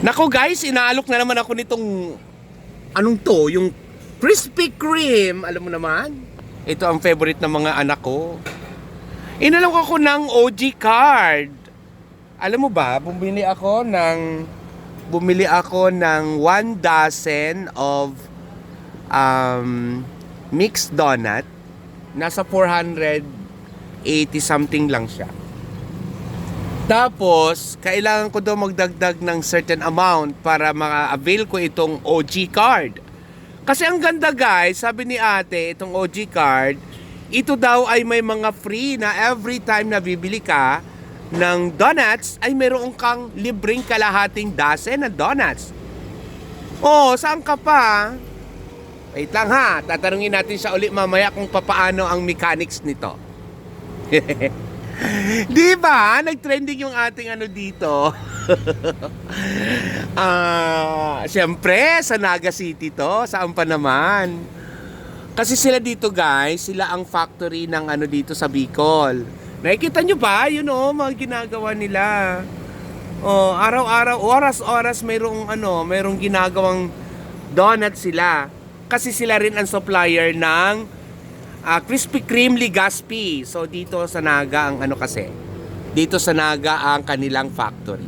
Nako guys, inaalok na naman ako nitong anong to, yung Krispy Kreme, alam mo naman. Ito ang favorite ng mga anak ko. Inalok ako ng OG card. Alam mo ba, bumili ako ng bumili ako ng one dozen of um, mixed donut. Nasa 480 something lang siya. Tapos, kailangan ko daw magdagdag ng certain amount para ma-avail ko itong OG card. Kasi ang ganda guys, sabi ni ate, itong OG card, ito daw ay may mga free na every time na bibili ka ng donuts, ay meron kang libreng kalahating dozen na donuts. Oh, saan ka pa? Wait lang ha, tatanungin natin siya ulit mamaya kung papaano ang mechanics nito. Di ba? Nag-trending yung ating ano dito. Ah, siyempre sa Naga City to, saan pa naman? Kasi sila dito guys, sila ang factory ng ano dito sa Bicol. Nakikita nyo ba? Yun oh, mga ginagawa nila. Oh, araw-araw, oras-oras mayroong ano, mayroong ginagawang donut sila. Kasi sila rin ang supplier ng ah, Krispy Kreme Legaspi. So dito sa Naga ang ano kasi. Dito sa Naga ang kanilang factory.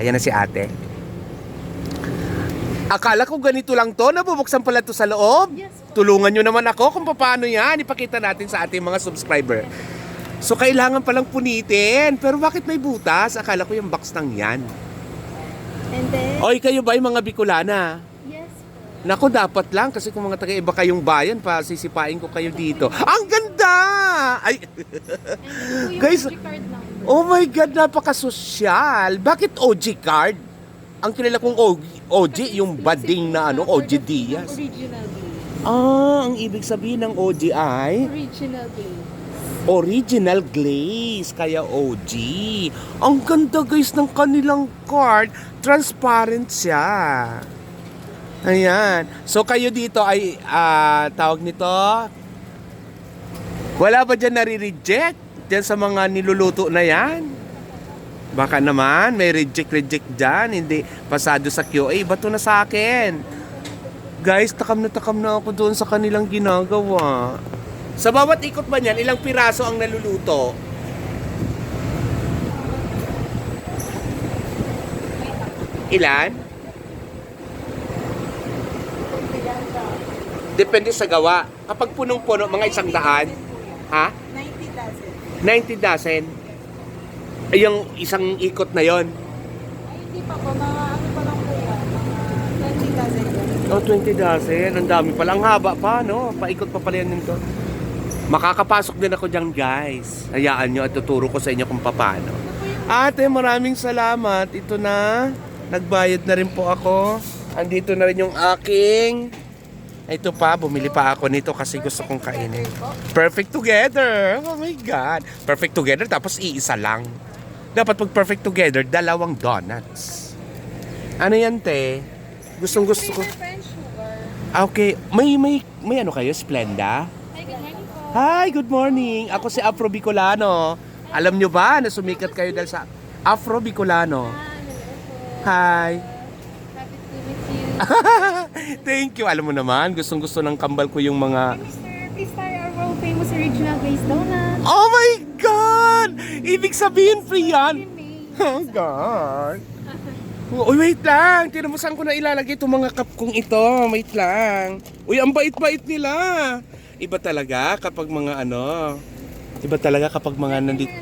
Ayan na si ate. Akala ko ganito lang to, nabubuksan pala to sa loob. Yes. Tulungan nyo naman ako kung paano yan. Ipakita natin sa ating mga subscriber. So kailangan palang punitin. Pero bakit may butas? Akala ko yung box nang yan. And then, Oy, kayo ba yung mga Bicolana? Nako, dapat lang kasi kung mga taga-iba kayong bayan, pa sisipain ko kayo dito. Ang ganda! Ay, Guys, oh my God, napaka-sosyal. Bakit OG card? Ang kilala kong OG, OG yung bading na ano, OG Diaz. Original. Ah, ang ibig sabihin ng OG ay Original base. original glaze, kaya OG. Ang ganda guys ng kanilang card, transparent siya. Ayan. So kayo dito ay ah, tawag nito wala ba dyan nare-reject? Dyan sa mga niluluto na yan? Baka naman, may reject-reject dyan. Hindi pasado sa QA. Bato na sa akin. Guys, takam na takam na ako doon sa kanilang ginagawa. Sa bawat ikot ba niyan, ilang piraso ang naluluto? Ilan? Depende sa gawa. Kapag punong-puno, mga isang daan. Ha? 90 dozen. 90 dozen. Yung isang ikot na yon. Ay, hindi pa po. Mga ano pa lang po yan. Mga 20 dozen. Oh, 20 dozen. Ang dami pala. Ang haba pa, no? Paikot pa pala yan nito. Makakapasok din ako dyan, guys. Hayaan nyo at tuturo ko sa inyo kung paano. Ate, maraming salamat. Ito na. Nagbayad na rin po ako. Andito na rin yung aking... Ito pa, bumili pa ako nito kasi gusto kong kainin. Perfect together. Oh my God. Perfect together tapos iisa lang. Dapat pag perfect together, dalawang donuts. Ano yan, te? Gustong gusto ko. Ah, Okay, may may may ano kayo, Splenda? Hi, good morning. Ako si Afro Bicolano. Alam nyo ba na sumikat kayo dahil sa Afro Bicolano? Hi. Happy to meet you. Thank you. Alam mo naman, gustong-gusto ng kambal ko yung mga Mr. Please try our world famous original glazed donut. Oh my God! Ibig sabihin free yan. Oh God. Uy, wait lang. Tinan mo saan ko na ilalagay itong mga cup kong ito. Wait lang. Uy, ang bait-bait nila. Iba talaga kapag mga ano. Iba talaga kapag mga nandito.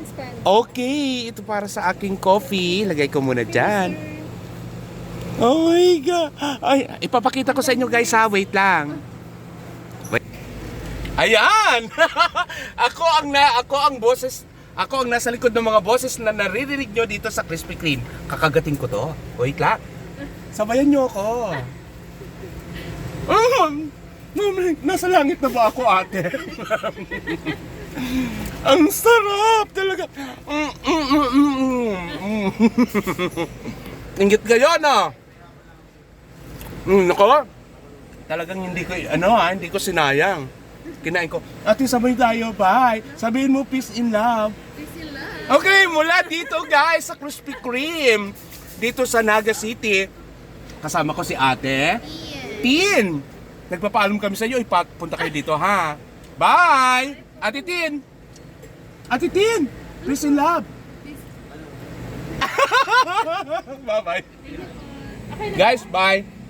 Okay, ito para sa aking coffee. Lagay ko muna dyan. Oh my God. Ay, ipapakita ko sa inyo guys ha. Wait lang. Wait. Ayan! ako ang na ako ang boses ako ang nasa likod ng mga boses na naririnig nyo dito sa Krispy Kreme. Kakagating ko to. Wait lang. Sabayan nyo ako. Oh, mami, nasa langit na ba ako ate? ang sarap talaga. Ingit kayo na. Mm, nako. Talagang hindi ko, ano ha, hindi ko sinayang. Kinain ko, ate sabay tayo, bye. Sabihin mo, peace in love. Peace in love. Okay, mula dito guys, sa Krispy Kreme, dito sa Naga City, kasama ko si ate. Tin! Nagpapaalam kami sa iyo, ipapunta kayo dito ha. Bye! Ate Tin! Ate Tin! Peace in love! bye-bye. Guys, bye!